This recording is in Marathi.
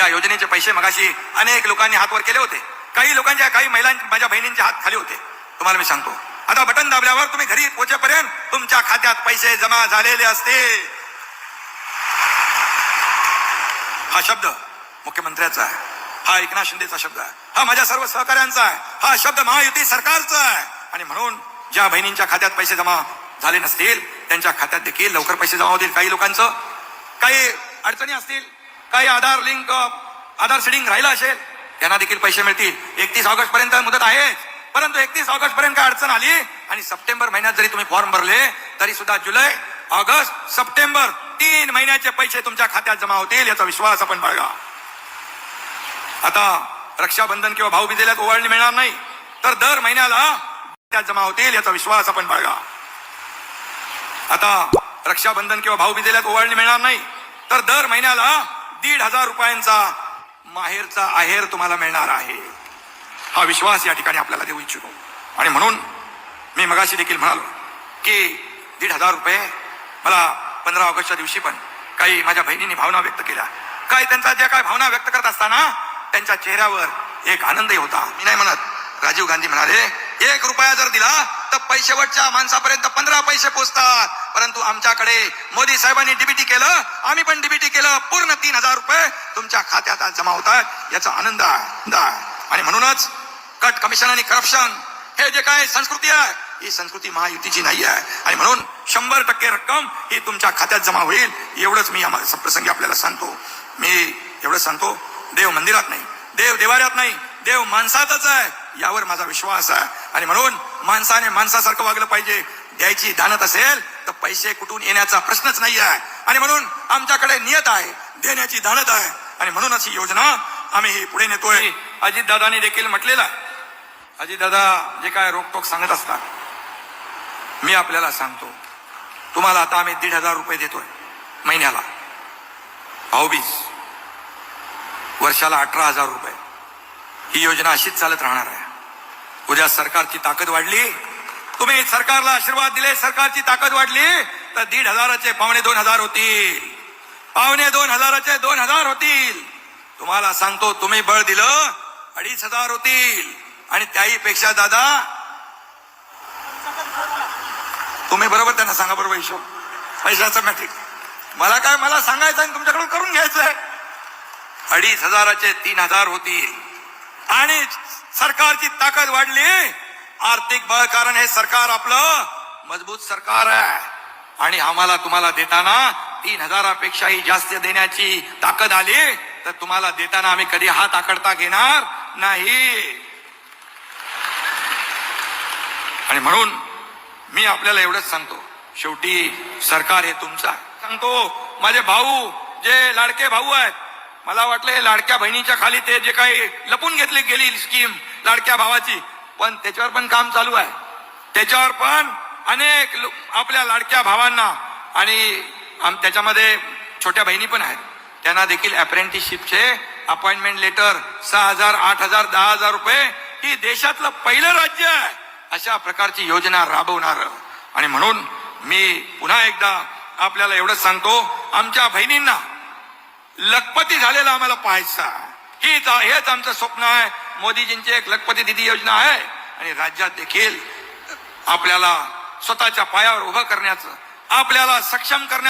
या योजनेचे पैसे मगाशी अनेक लोकांनी हातवर केले होते. काही लोकांच्या काही महिलांच्या माझ्या बहिणींचे हात खाली होते. तुम्हाला मी सांगतो. आता बटन दाबल्यावर तुम्ही घरी पोहोचेपर्यंत तुमच्या खात्यात पैसे जमा झालेले असते. हा शब्द मुख्यमंत्र्याचा आहे. हा एकनाथ शिंदेचा शब्द आहे. हा माझ्या सर्व सहकाऱ्यांचा आहे. हा शब्द महायुती सरकारचा आहे. आणि म्हणून ज्या बहिणींच्या खात्यात पैसे जमा झाले नसतील त्यांच्या खात्यात देखील लवकर पैसे जमा होतील काही लोकांचं. काही अडचणी असतील काही आधार लिंक आधार सिडिंग राहिलं असेल त्यांना देखील पैसे मिळतील. एकतीस ऑगस्ट पर्यंत मुदत आहे परंतु एकतीस ऑगस्ट पर्यंत काय अडचण आली? आणि सप्टेंबर महिन्यात जरी तुम्ही फॉर्म भरले तरी सुद्धा जुलै ऑगस्ट सप्टेंबर तीन महिन्याचे पैसे तुमच्या खात्यात जमा होतील याचा विश्वास आपण बाळगा. आता रक्षाबंधन किंवा भाऊ बिजेल्यात ओवाळणी मिळणार नाही तर दर महिन्याला त्यात जमा होतील याचा विश्वास आपण बाळगा. आता रक्षाबंधन किंवा भाऊ बिजेल्यात ओवाळणी मिळणार नाही तर दर महिन्याला दीड हजार रुपयांचा माहेरचा आहेर तुम्हाला मिळणार आहे. हा विश्वास या ठिकाणी आपल्याला देऊ इच्छितो. आणि म्हणून मी मगाशी देखील म्हणालो की दीड हजार रुपये मला पंधरा ऑगस्टच्या दिवशी पण काही माझ्या बहिणींनी भावना व्यक्त केल्या. काय त्यांचा ज्या काय भावना व्यक्त करत असताना त्यांच्या चेहऱ्यावर एक आनंदही होता. मी नाही म्हणत राजीव गांधी म्हणाले एक रुपया जर दिला तर पैसेवटच्या माणसापर्यंत पंधरा पैसे पोचतात. परंतु आमच्याकडे मोदी साहेबांनी डीबीटी केलं आम्ही पण डीबीटी केलं पूर्ण तीन हजार रुपये तुमच्या खात्यात आज जमा होतात. याचा आनंद आहे. आणि म्हणूनच कट कमिशन आणि करप्शन हे जे काय संस्कृती आहे ही संस्कृती महायुतीची नाही आहे. आणि म्हणून शंभर टक्के रक्कम ही तुमच्या खात्यात जमा होईल एवढंच मी प्रसंगी आपल्याला सांगतो. मी एवढंच सांगतो देव मंदिरात नाही. देव देवाऱ्यात नाही. देव माणसातच आहे. यावर माझा विश्वास आहे. आणि म्हणून माणसाने माणसासारखं वागलं पाहिजे. द्यायची दानत असेल तर पैसे कुठून येण्याचा प्रश्नच नाही आहे. आणि म्हणून आमच्याकडे नियत आहे. देण्याची दानत आहे. आणि म्हणूनच ही योजना आम्ही ही पुढे नेतोय. अजितदादांनी देखील म्हटलेलं आहे. अजितदादा जे काय रोकटोक सांगत असतात मी आपल्याला सांगतो. तुम्हाला आता आम्ही दीड हजार रुपये देतोय महिन्याला. भाऊबीज वर्षाला अठरा हजार रुपये. ही योजना अशीच चालत राहणार आहे. उद्या सरकारची ताकद वाढली तुम्ही सरकारला आशीर्वाद दिले सरकारची ताकद वाढली तर दीड हजाराचे पावणे दोन हजार होतील. पावणे दोन हजाराचे दोन हजार होतील. तुम्हाला सांगतो तुम्ही बळ दिलं अडीच हजार होतील. आणि त्याही पेक्षा दादा तुम्ही बरोबर त्यांना सांगा बरोबर हिशोब. पैशाचं मॅट्रिक मला काय मला सांगायचं आणि तुमच्याकडून करून घ्यायचंय. अडीच हजाराचे तीन हजार होतील. आणि सरकारची ताकद वाढली. आर्थिक बळ कारण हे सरकार आपलं मजबूत सरकार आहे. आणि आम्हाला तुम्हाला देताना तीन हजारापेक्षाही जास्त देण्याची ताकद आली तर तुम्हाला देताना आम्ही कधी हात आकडता घेणार नाही. आणि म्हणून मी आपल्याला एवढंच सांगतो शेवटी सरकार हे तुमचं आहे. सांगतो माझे भाऊ जे लाडके भाऊ आहेत मला वाटलं हे लाडक्या बहिणीच्या खाली ते जे काही लपून घेतली गेली स्कीम लाडक्या भावाची पण त्याच्यावर पण काम चालू आहे. त्याच्यावर पण अनेक आपल्या लाडक्या भावांना आणि आम त्याच्यामध्ये छोट्या बहिणी पण आहेत. त्यांना देखील अप्रेंटिसशिपचे अपॉइंटमेंट लेटर सहा हजार आठ हजार दहा हजार रुपये ही देशातलं पहिलं राज्य आहे अशा प्रकारची योजना राबवणार. आणि म्हणून मी पुन्हा एकदा आपल्याला एवढंच सांगतो आमच्या बहिणींना लखपती झालेला आम्हाला पाहायचा. हीच हेच आमचं स्वप्न आहे. मोदीजींची एक लखपती दिदी योजना आहे. आणि राज्यात देखील आपल्याला स्वतःच्या पायावर उभं करण्याचं आपल्याला सक्षम करण्या